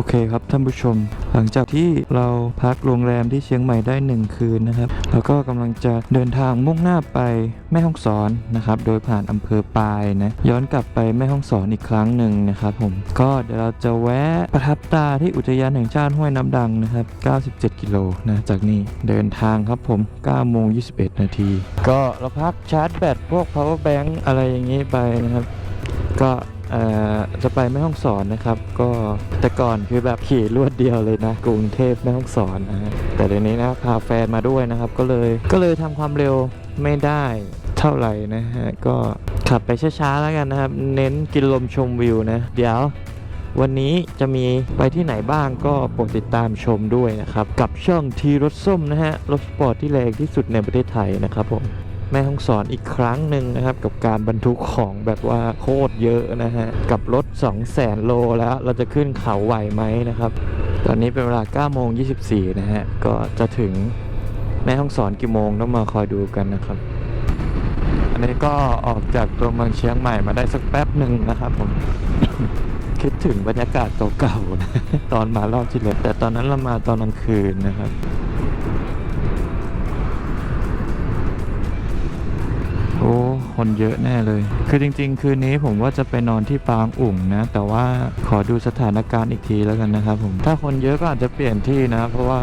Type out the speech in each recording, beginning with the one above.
โอเคครับท่านผู้ชม หลังจากที่เราพักโรงแรมที่เชียงใหม่ได้หนึ่งคืนนะครับ แล้วก็กำลังจะเดินทางมุ่งหน้าไปแม่ฮ่องสอนนะครับ โดยผ่านอำเภอปายนะย้อนกลับไปแม่ฮ่องสอนอีกครั้งหนึ่งนะครับผมก็เดี๋ยวเราจะแวะประทับตาที่อุทยานแห่งชาติห้วยน้ำดังนะครับ 97 กิโลนะจากนี้เดินทางครับผม9โมง21 นาที ก็เราพักชาร์จแบตพวก power bank อะไรอย่างนี้ไปนะครับ ก็ จะไปแม่ห้องสอนนะครับ ก็แต่ก่อนคือแบบขี่รวดเดียวเลยนะ กรุงเทพแม่ห้องสอนนะฮะแต่เดี๋ยวนี้นะพาแฟนมาด้วยนะครับ ก็เลยก็เลยทำความเร็วไม่ได้เท่าไหร่นะฮะก็ขับไปช้าๆแล้วกันนะครับ เน้นกินลมชมวิวนะเดี๋ยววันนี้จะมีไปที่ไหนบ้างก็โปรดติดตามชมด้วยนะครับ กับช่องทีรถส้มนะฮะรถสปอร์ตที่แรงที่สุดในประเทศไทยนะครับผม แม่ห้องสอนอีกครั้งหนึ่งนะครับ กับการบรรทุกของแบบว่าโคตรเยอะนะฮะ กับรถ 2 0 0แสนโลแล้วเราจะขึ้นเขาไหวไหมนะครับ ตอนนี้เป็นเวลา9โมง24 นะฮะ ก็จะถึงแม่ห้องสอนกี่โมงต้องมาคอยดูกันนะครับ อันนี้ก็ออกจากตัวเมืองเชียงใหม่มาได้สักแป๊บหนึ่งนะครับผมคิดถึงบรรยากาศเก่าๆนะตอนมารอบที่แล้วแต่ตอนนั้นเรามาตอนกลางคืนนะครับ คนเยอะแน่เลย คือจริง ๆ คืนนี้ผมว่าจะไปนอนที่ปางอุ่งนะ แต่ว่าขอดูสถานการณ์อีกทีแล้วกันนะครับผมถ้าคนเยอะก็อาจจะเปลี่ยนที่นะ เพราะว่า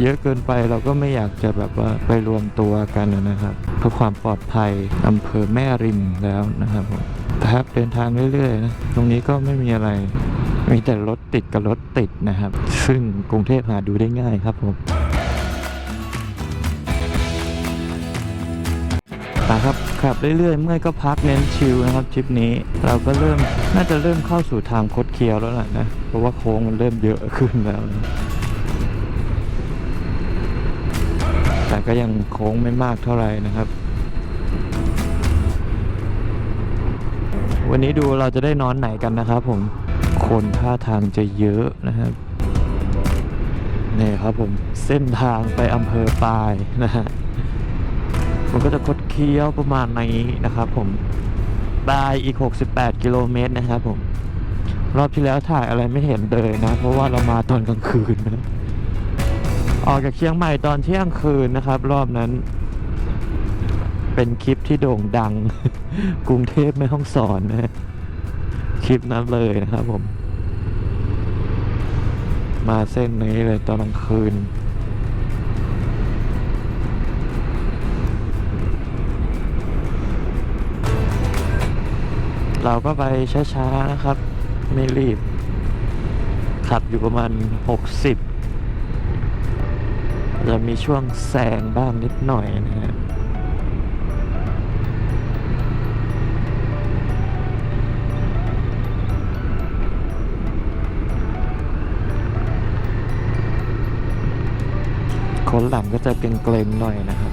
เยอะเกินไปเราก็ไม่อยากจะแบบว่าไปรวมตัวกันนะครับเพื่อความปลอดภัยอำเภอแม่ริมแล้วนะครับผมครับเดินทางเรื่อยๆนะตรงนี้ก็ไม่มีอะไรมีแต่รถติดกับรถติดนะครับ ซึ่งกรุงเทพหาดูได้ง่ายครับผมนะครับ ขับเรื่อยๆ เมื่อยก็พักเน้นชิลนะครับทริปนี้ เราก็เริ่มน่าจะเริ่มเข้าสู่ทางคดเคี้ยวแล้วล่ะนะ เพราะว่าโค้งมันเริ่มเยอะขึ้นแล้วนะแต่ก็ยังโค้งไม่มากเท่าไหร่นะครับ วันนี้ดูเราจะได้นอนไหนกันนะครับผม คนท่าทางจะเยอะนะครับนี่ครับผมเส้นทางไปอำเภอปายนะฮะ มันก็จะคดเคี้ยวประมาณนี้นะครับผมปลายอีก 68 กิโลเมตรนะครับผม รอบที่แล้วถ่ายอะไรไม่เห็นเลยนะ เพราะว่าเรามาตอนกลางคืนนะออกจากเชียงใหม่ตอนเที่ยงคืนนะครับ รอบนั้น เป็นคลิปที่โด่งดัง กรุงเทพไม่ห้องสอนนะคลิปนั้นเลยนะครับผม มาเส้นนี้เลยตอนกลางคืน เราก็ไปช้าๆนะครับ ไม่รีบ ขับอยู่ประมาณ 60 จะมีช่วงแซงบ้างนิดหน่อยนะฮะคนหลังก็จะเป็นเกรงหน่อยนะครับ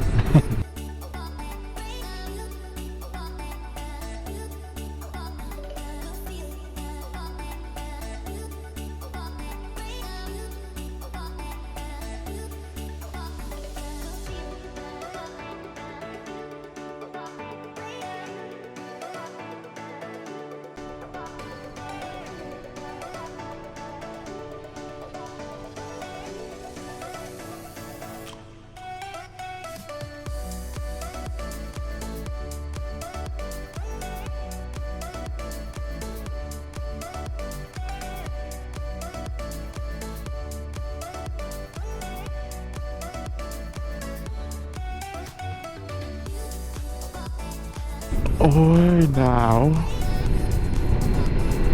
โอ้ยหนาว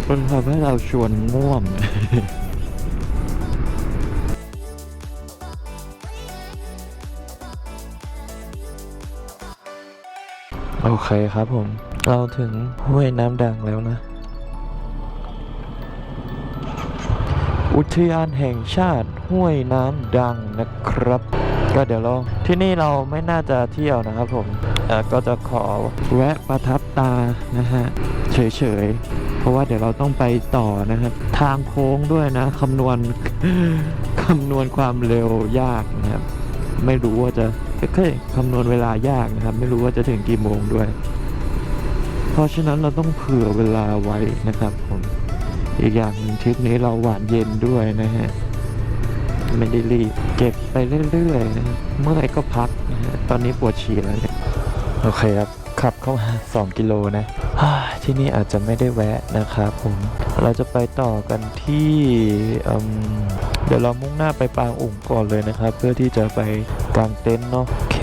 มันทำให้เราชวนง่วงโอเคครับผม เราถึงห้วยน้ำดังแล้วนะ อุทยานแห่งชาติห้วยน้ำดังนะครับ ก็เดี๋ยวเราที่นี่เราไม่น่าจะเที่ยวนะครับผมเออก็จะขอแวะประทับตานะฮะเฉยๆ เพราะว่าเดี๋ยวเราต้องไปต่อนะครับทางโค้งด้วยนะคำนวณคำนวณความเร็วยากนะครับไม่รู้ว่าจะเคยคำนวณเวลายากนะครับ ไม่รู้ว่าจะถึงกี่โมงด้วย เพราะฉะนั้นเราต้องเผื่อเวลาไว้นะครับผมอีกอย่างหนึ่งทริปนี้เราหวานเย็นด้วยนะฮะ ไม่ได้รีบเก็บไปเรื่อยๆ เมื่อยก็พักนะฮะตอนนี้ปวดฉี่แล้วเนี่ยโอเคครับ ขับเข้ามา 2 กิโลนะที่นี่อาจจะไม่ได้แวะนะครับผมเราจะไปต่อกันที่เดี๋ยวเรามุ่งหน้าไปปางอุ่งก่อนเลยนะครับ เพื่อที่จะไปกางเต็นท์เนาะโอเค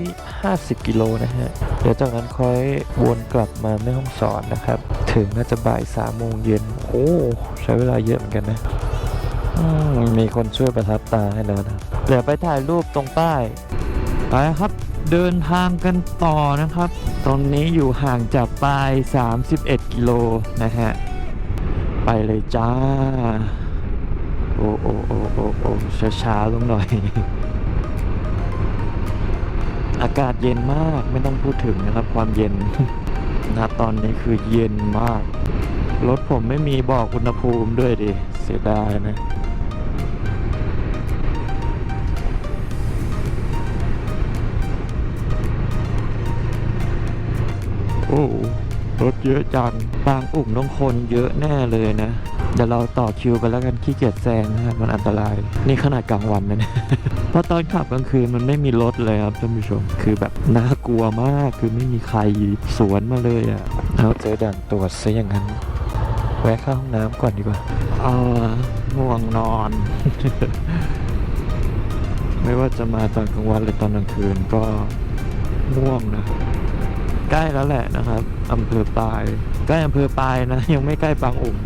150กิโลนะฮะ เดี๋ยวจากนั้นค่อยวนกลับมาแม่ห้องสอนนะครับ ถึงน่าจะบ่ายสามโมงเย็น โอ้ ใช้เวลาเยอะเหมือนกันนะ มีคนช่วยประทับตาให้แล้วนะเดี๋ยวไปถ่ายรูปตรงป้ายไปครับ เดินทางกันต่อนะครับ ตรงนี้อยู่ห่างจากป้าย 31 กิโลนะฮะ ไปเลยจ้า โอ้โอ้โอ้โอ้โอ้ช้าๆลงหน่อย อากาศเย็นมากไม่ต้องพูดถึงนะครับ ความเย็นนะตอนนี้คือเย็นมาก รถผมไม่มีบอกอุณหภูมิด้วยดิ เสียดายนะ โอ้รถเยอะจังบางอุ่มต้องคนเยอะแน่เลยนะ เดี๋ยวเราต่อคิวไปแล้วกันขี้เกียจแซงนะครับมันอันตราย นี่ขนาดกลางวันนะเนี่ยเพราะตอนขับกลางคืนมันไม่มีรถเลยครับท่านผู้ชม คือแบบน่ากลัวมากคือไม่มีใครสวนมาเลยอะ่ะเราเจอด่านตรวจซะอย่างนั้นแวะเข้าห้องน้ำก่อนดีกว่าเออง่วงนอน ไม่ว่าจะมาตอนกลางวันหรือตอนกลางคืนก็ง่วงนะ ใกล้แล้วแหละนะครับอำเภอปาย ใกล้อำเภอปายนะ ยังไม่ใกล้ปางอุ่ม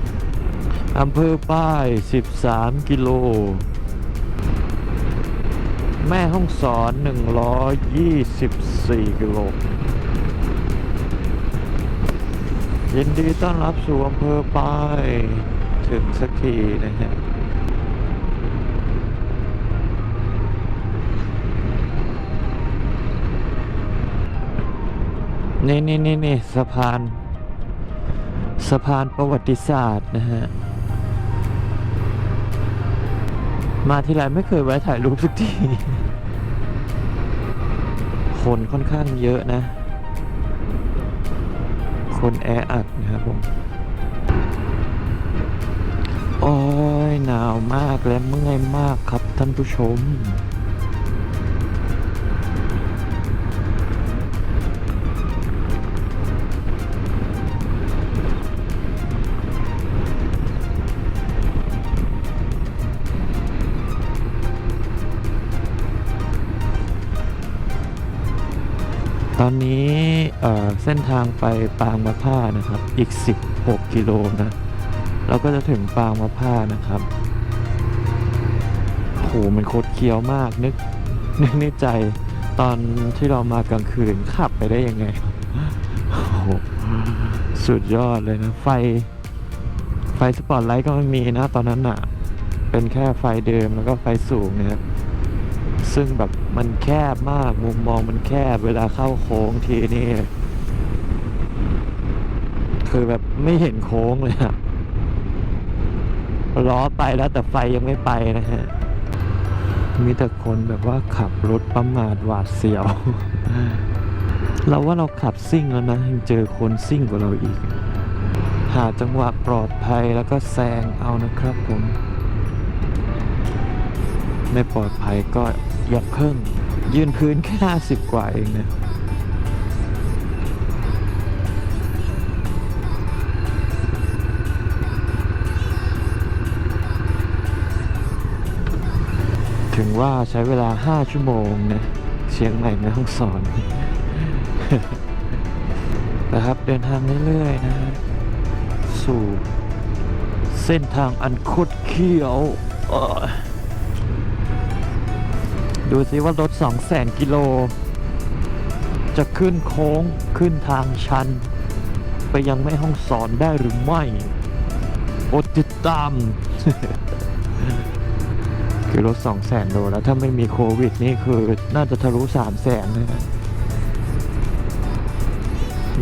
อำเภอปาย 13 กิโล แม่ห้องสอน 124 กิโลยินดีต้อนรับสู่อำเภอปาย ถึงสักทีนะฮะ นี่นี่นี่นี่สะพาน สะพานประวัติศาสตร์นะฮะ มาทีไรไม่เคยแวะถ่ายรูปสักที คนค่อนข้างเยอะนะ คนแออัดนะครับผม โอ้ยหนาวมากและเมื่อยมากครับท่านผู้ชม ตอนนี้เส้นทางไปปางมะผ้านะครับ อีก 16 กิโลนะ เราก็จะถึงปางมะผ้านะครับโหมันโคตรเคี้ยวมากนึกนึกในใจตอนที่เรามากลางคืนขับไปได้ยังไงโอ้โหสุดยอดเลยนะ ไฟ ไฟสปอตไลท์ก็ไม่มีนะ ตอนนั้นอะเป็นแค่ไฟเดิมแล้วก็ไฟสูงนะครับ ซึ่งแบบมันแคบมากมุมมองมันแคบเวลาเข้าโค้งทีนี่คือแบบไม่เห็นโค้งเลยอะล้อไปแล้วแต่ไฟยังไม่ไปนะฮะ มีแต่คนแบบว่าขับรถประมาทหวาดเสียว เราว่าเราขับซิ่งแล้วนะยังเจอคนซิ่งกว่าเราอีก หาจังหวะปลอดภัยแล้วก็แซงเอานะครับผม ไม่ปลอดภัยก็ อย่าเพิ่ง ยืนพื้นแค่ห้าสิบกว่าเองนะถึงว่าใช้เวลา5ชั่วโมงนะเชียงใหม่แม่ห้องสอนนะครับเดินทางเรื่อยๆนะสู่เส้นทางอันคดเคี้ยวเออ ดูสิว่ารถ2 0 0แสนกิโล จะขึ้นโค้งขึ้นทางชัน ไปยังแม่ห้องสอนได้หรือไม่อดติดตาม คือรถ2 0 0แสนโลแล้วถ้าไม่มีโควิดนี่คือน่าจะทะลุ3 0 0แสนเลยนะ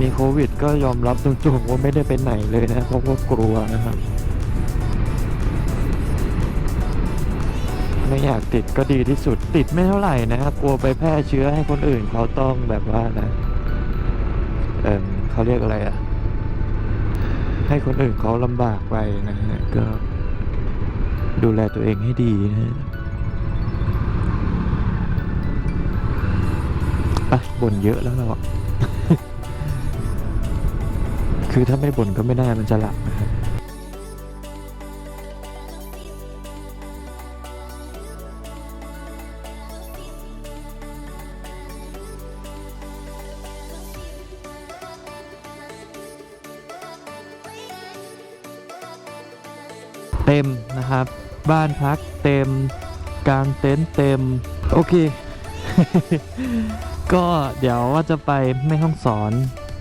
มีโควิดก็ยอมรับตรงๆว่าไม่ได้ไปไหนเลยนะเพราะว่ากลัวนะครับ ไม่อยากติดก็ดีที่สุดติดไม่เท่าไหร่นะครับกลัวไปแพร่เชื้อให้คนอื่นเขาต้องแบบว่านะเออเขาเรียกอะไรอะให้คนอื่นเขาลำบากไปนะฮะก็ดูแลตัวเองให้ดีนะฮะบ่นเยอะแล้วเราอะคือถ้าไม่บ่นก็ไม่ได้มันจะหลับนะครับ บ้านพักเต็มกางเต็นท์เต็ม โอเค ก็เดี๋ยวว่าจะไปแม่ห้องสอน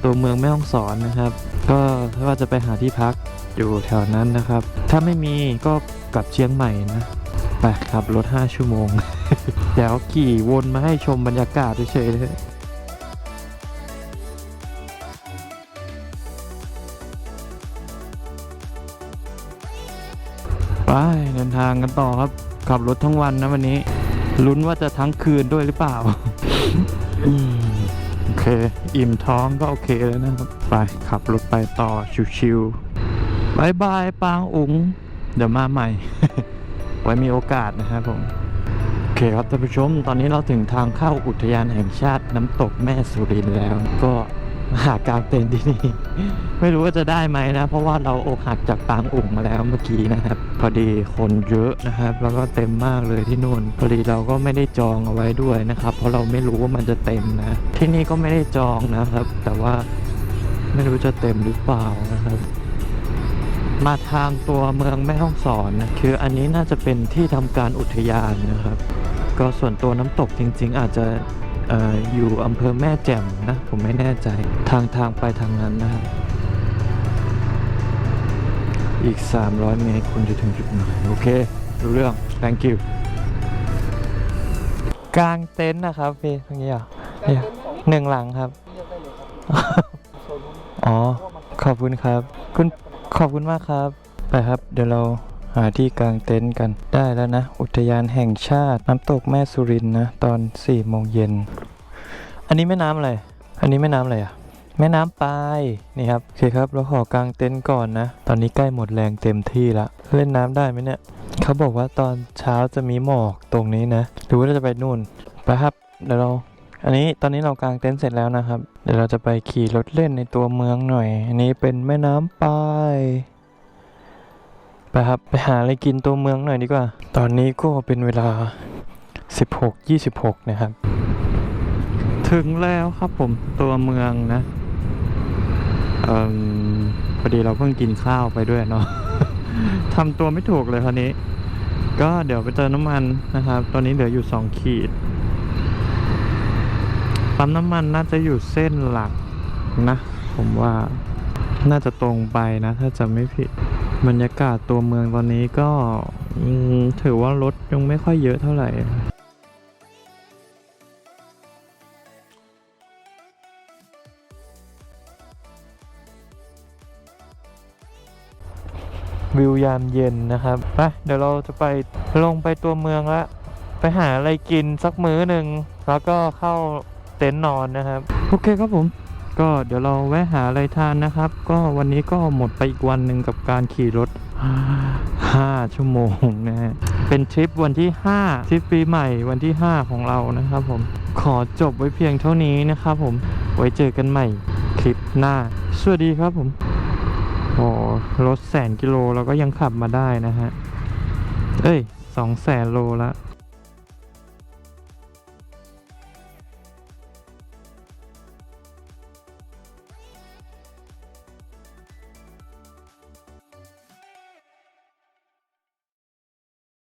ตัวเมืองแม่ห้องสอนนะครับ ก็ว่าจะไปหาที่พักอยู่แถวนั้นนะครับ ถ้าไม่มีก็กลับเชียงใหม่นะไปขับรถ 5 ชั่วโมง เดี๋ยวขี่วนมาให้ชมบรรยากาศเฉยๆเลยไป ดินทางกันต่อครับ ขับรถทั้งวันนะวันนี้ ลุ้นว่าจะทั้งคืนด้วยหรือเปล่าโอเค อิ่มท้องก็โอเคแล้วนะครับ ไปขับรถไปต่อชิวๆบายบายปางอุ๋งเดี๋ยวมาใหม่ ไว้มีโอกาสนะครับผม โอเคครับท่านผู้ชม ตอนนี้เราถึงทางเข้าอุทยานแห่งชาติน้ำตกแม่สุรินแล้ว ก็ มาหากางเต็นท์ที่นี่ ไม่รู้ว่าจะได้ไหมนะ เพราะว่าเราอกหักจากปางอุ่งมาแล้วเมื่อกี้นะครับ พอดีคนเยอะนะครับ แล้วก็เต็มมากเลยที่นู่นพอดีเราก็ไม่ได้จองเอาไว้ด้วยนะครับ เพราะเราไม่รู้ว่ามันจะเต็มนะ ที่นี่ก็ไม่ได้จองนะครับ แต่ว่าไม่รู้จะเต็มหรือเปล่านะครับมาทางตัวเมืองแม่ฮ่องสอนนะคืออันนี้น่าจะเป็นที่ทำการอุทยานนะครับ ก็ส่วนตัวน้ำตกจริง ๆ อาจจะ ออยู่อำเภอแม่แจ่มนะ ผมไม่แน่ใจทางทางไปทางนั้นนะครับอีก 300 เมตรคุณจะถึงจุดหมายโอเครู้เรื่อง thank you กลางเต็นท์นะครับพี่ตรงนี้เหรอะเนี่ยหนึ่งหลังครับ อ๋อ ขอบคุณครับ คุณขอบคุณมากครับ ไปครับ เดี๋ยวเรา หาที่กางเต็นท์กัน ได้แล้วนะ อุทยานแห่งชาติน้ำตกแม่สุรินนะ ตอน4โมงเย็น อันนี้แม่น้ำอะไร อันนี้แม่น้ำอะไรอะ แม่น้ำปายนี่ครับ โอเคครับ เราขอกางเต็นท์ก่อนนะ ตอนนี้ใกล้หมดแรงเต็มที่ละ เล่นน้ำได้ไหมเนี่ย เขาบอกว่าตอนเช้าจะมีหมอกตรงนี้นะ หรือว่าเราจะไปนู่นไปครับ เดี๋ยวเราอันนี้ตอนนี้เรากางเต็นท์เสร็จแล้วนะครับ เดี๋ยวเราจะไปขี่รถเล่นในตัวเมืองหน่อย อันนี้เป็นแม่น้ำปาย ไปครับไปหาอะไรกินตัวเมืองหน่อยดีกว่า ตอนนี้ก็เป็นเวลา 16-26 นะครับ ถึงแล้วครับผมตัวเมืองนะเอ่มพอดีเราเพิ่งกินข้าวไปด้วยเนาะทำตัวไม่ถูกเลยคราวนี้ ก็เดี๋ยวไปเติมน้ำมันนะครับ ตอนนี้เหลืออยู่ 2 ขีดปั๊มน้ำมันน่าจะอยู่เส้นหลักนะ ผมว่าน่าจะตรงไปนะ ถ้าจะไม่ผิด บรรยากาศตัวเมืองตอนนี้ก็ถือว่ารถยังไม่ค่อยเยอะเท่าไหร่วิวยามเย็นนะครับไปเดี๋ยวเราจะไปลงไปตัวเมืองละไปหาอะไรกินสักมื้อหนึ่ง แล้วก็เข้าเต็นท์นอนนะครับ โอเคครับผม ก็เดี๋ยวเราแวะหาอะไรทานนะครับ ก็วันนี้ก็หมดไปอีกวันหนึ่งกับการขี่รถ 5 ชั่วโมงนะฮะเป็นทริปวันที่ 5 ทริปปีใหม่วันที่ 5 ของเรานะครับผมขอจบไว้เพียงเท่านี้นะครับผมไว้เจอกันใหม่คลิปหน้า สวัสดีครับผมโอ้รถแสนกิโลเราก็ยังขับมาได้นะฮะเอ้ยสองแสนโลละ